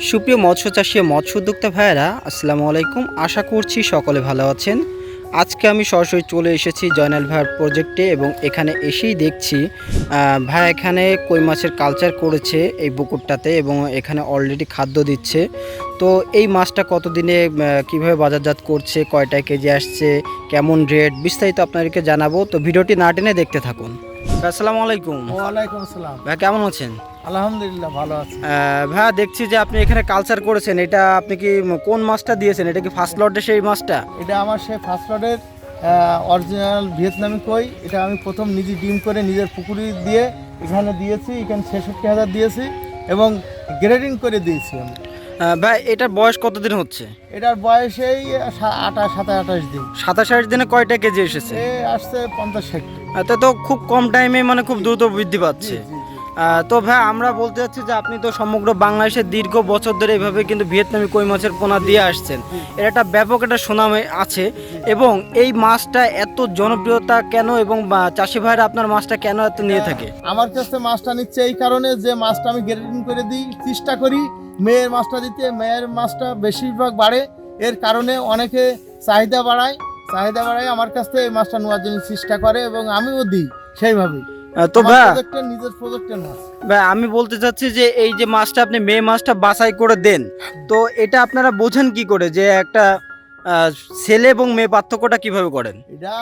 সুপ্রিয় মৎস্য চাষী মৎস্য উদ্যোক্তা ভাইয়েরা, আসসালামু আলাইকুম। আশা করছি সকলে ভালো আছেন। আজকে আমি সরাসরি চলে এসেছি জয়নাল ভাইয়ের প্রজেক্টে এবং এখানে এসেই দেখছি ভাই এখানে কই মাছের কালচার করেছে এই পুকুরটাতে এবং এখানে অলরেডি খাদ্য দিচ্ছে। তো এই মাছটা কতদিনে কীভাবে বাজারজাত করছে কয়টায় কেজি আসছে, কেমন রেট বিস্তারিত আপনাদেরকে জানাব। তো ভিডিওটি না টেনে দেখতে থাকুন। আসসালামু আলাইকুম। ওয়ালাইকুম আসসালাম। ভাই কেমন আছেন? আলহামদুলিল্লাহ ভালো আছি। ভাইয়া দেখছি যে আপনি এখানে কালচার করেছেন। এটা আপনি কি কোন মাছটা দিয়েছেন? এটা কি ফার্স্ট লটে সেই মাছটা? এটা আমার সেই ফার্স্ট রডের অরিজিনাল ভিয়েতনামি কই এটা আমি প্রথম নিজে ডিম করে নিজের পুকুরি দিয়ে এখানে দিয়েছি। এখানে ছেষট্টি হাজার দিয়েছি এবং গ্রেডিং করে দিয়েছি আমি। ভাই এটার বয়স কতদিন হচ্ছে? এটার বয়সেই এই আঠাশ সাতাশ আঠাশ দিন। সাতাশ আঠাশ দিনে কয়টা কেজি এসেছে? এ আসছে পঞ্চাশ ষাট। তো খুব কম টাইমে মানে খুব দ্রুত বৃদ্ধি পাচ্ছে। তো ভাই আমরা বলতে চাচ্ছি যে আপনি তো সমগ্র বাংলাদেশের দীর্ঘ বছর ধরে এইভাবে কিন্তু ভিয়েতনামি কই মাছের পোনা দিয়ে আসছেন। এর একটা ব্যাপক একটা সুনাম আছে এবং এই মাছটা এত জনপ্রিয়তা কেন এবং চাষি ভাইরা আপনার মাছটা কেন এত নিয়ে থাকে? আমার কাছে মাছটা নিচ্ছে এই কারণে যে মাছটা আমি গ্রেডিং করে দিই চেষ্টা করি মেয়ের মাছটা দিতে। মেয়ের মাছটা বেশিরভাগ বাড়ে এর কারণে অনেকে চাহিদা বাড়ায়। চাহিদা বাড়ায় আমার কাছ থেকে এই মাছটা নেওয়ার জন্য চেষ্টা করে এবং আমিও দিই সেইভাবেই। তো ভাই ভাই আমি বলতে চাচ্ছি যে এই যে মাছটা আপনি মেয়ে মাছটা বাছাই করে দেন তো এটা আপনারা বোঝেন কি করে যে একটা ছেলে এবং মেয়ে পার্থক্যটা কীভাবে করেন? এটা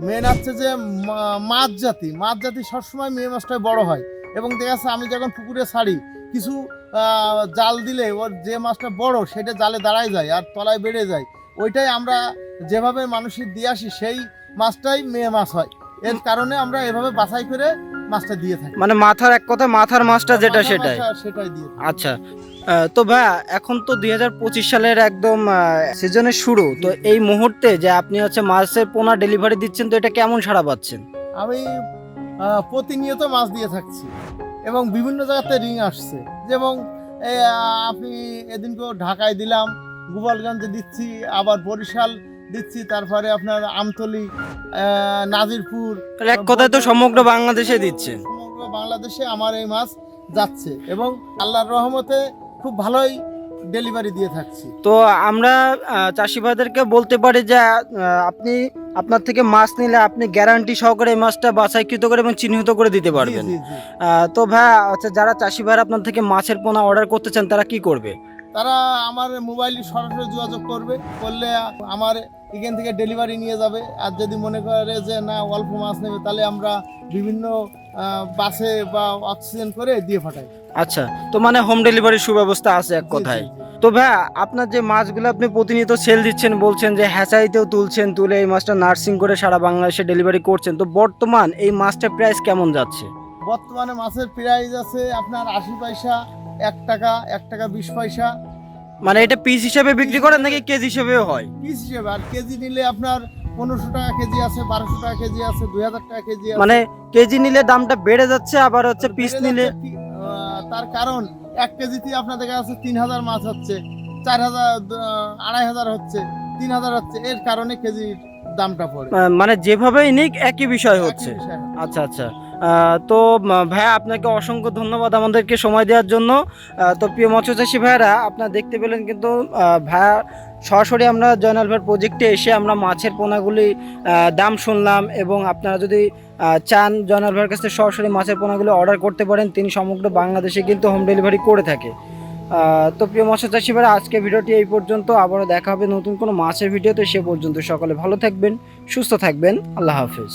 মেন হচ্ছে যে মা- মাছ জাতি। মাছ জাতি সবসময় মেয়ে মাছটাই বড় হয়। এবং দেখা যাচ্ছে আমি যখন পুকুরে ছাড়ি কিছু জাল দিলে ওর যে মাছটা বড় সেটা জালে দাঁড়ায় যায় আর তলায় বেড়ে যায়। ওইটাই আমরা যেভাবে মানুষের দিয়ে আসি সেই মাছটাই মেয়ে মাছ হয়। এর কারণে আমরা এভাবে বাছাই করে মাছটা দিয়ে থাকি। মানে মাথার এক কথা মাথার মাছটা যেটা সেটাই। সেটাই দিয়ে আচ্ছা তো ভাই এখন তো দু হাজার পঁচিশ সালের একদম সিজনের শুরু তো এই মুহূর্তে যে আপনি হচ্ছে মাছের পোনা ডেলিভারি দিচ্ছেন তো এটা কেমন সাড়া পাচ্ছেন? আমি প্রতিনিয়ত মাছ দিয়ে থাকছি এবং বিভিন্ন জায়গাতে রিং আসছে। যেমন আপনি এদিনকেও ঢাকায় দিলাম গোপালগঞ্জে দিচ্ছি আবার বরিশাল দিচ্ছি তারপরে আপনার আমতলি নাজিরপুর এক কথায় তো সমগ্র বাংলাদেশে দিচ্ছে। সমগ্র বাংলাদেশে আমার এই মাছ যাচ্ছে এবং আল্লাহর রহমতে খুব ভালোই ডেলিভারি দিয়ে থাকছি। তো আমরা চাষি ভাইদেরকে বলতে পারি যে আপনি আপনার থেকে মাছ নিলে আপনি গ্যারান্টি সহকারে এই মাছটা বাছাইকৃত করে এবং চিহ্নিত করে দিতে পারবেন। তো ভাই আচ্ছা যারা চাষি ভাইরা আপনার থেকে মাছের পোনা অর্ডার করতে চান তারা কি করবে? তারা আমার মোবাইলে সরাসরি যোগাযোগ করবে করলে আমার এখান থেকে ডেলিভারি নিয়ে যাবে। আর যদি মনে করে যে না অল্প মাছ নেবে তাহলে আমরা বিভিন্ন বাসে বা অক্সিজেন করে দিয়ে পাঠাই। আচ্ছা তো মানে হোম ডেলিভারির সুব্যবস্থা আছে এক কথায়। তো ভাই আপনার যে মাছগুলো আপনি প্রতিনিয়ত সেল দিচ্ছেন বলছেন যে হ্যাচারিতেও তুলছেন তুলে এই মাছটা নার্সিং করে সারা বাংলাদেশে ডেলিভারি করছেন তো বর্তমান এই মাছটার প্রাইস কেমন যাচ্ছে? বর্তমানে মাছের প্রাইস আছে আপনার আশি পয়সা এক টাকা এক টাকা বিশ পয়সা। মানে এটা পিস হিসেবে বিক্রি করেন নাকি কেজি হিসেবেও হয়? পিস হিসেবে আর কেজি নিলে আপনার পনেরোশো টাকা কেজি আছে বারোশো টাকা কেজি আছে দুই হাজার টাকা কেজি আছে। মানে কেজি নিলে দামটা বেড়ে যাচ্ছে আবার হচ্ছে পিস নিলে তার কারণ এক কেজিতে আপনাদের কাছে তিন হাজার মাছ হচ্ছে চার হাজার আড়াই হাজার হচ্ছে তিন হাজার হচ্ছে এর কারণে কেজির দামটা পড়ে। মানে যেভাবেই নিক একই বিষয় হচ্ছে। আচ্ছা আচ্ছা। তো ভাইয়া, আপনাকে অসংখ্য ধন্যবাদ আমাদেরকে সময় দেওয়ার জন্য। তো, প্রিয় মৎস্য চাষী ভাইয়ারা, আপনারা দেখতে পেলেন কিন্তু ভাইয়া, সরাসরি আমরা জয়নাল ভাইয়ের প্রজেক্টে এসে আমরা মাছের পোনাগুলি দাম শুনলাম এবং আপনারা যদি চান জয়নাল ভাইয়ের কাছ থেকে সরাসরি মাছের পোনাগুলি অর্ডার করতে পারেন, তিনি সমগ্র বাংলাদেশে কিন্তু হোম ডেলিভারি করে থাকে। তো, প্রিয় মৎস্য ভাইরা আজকে ভিডিওটি এই পর্যন্ত। আবারও দেখা হবে নতুন কোনো মাছের ভিডিওতে, সে পর্যন্ত সকলে ভালো থাকবেন, সুস্থ থাকবেন। আল্লাহ হাফিজ।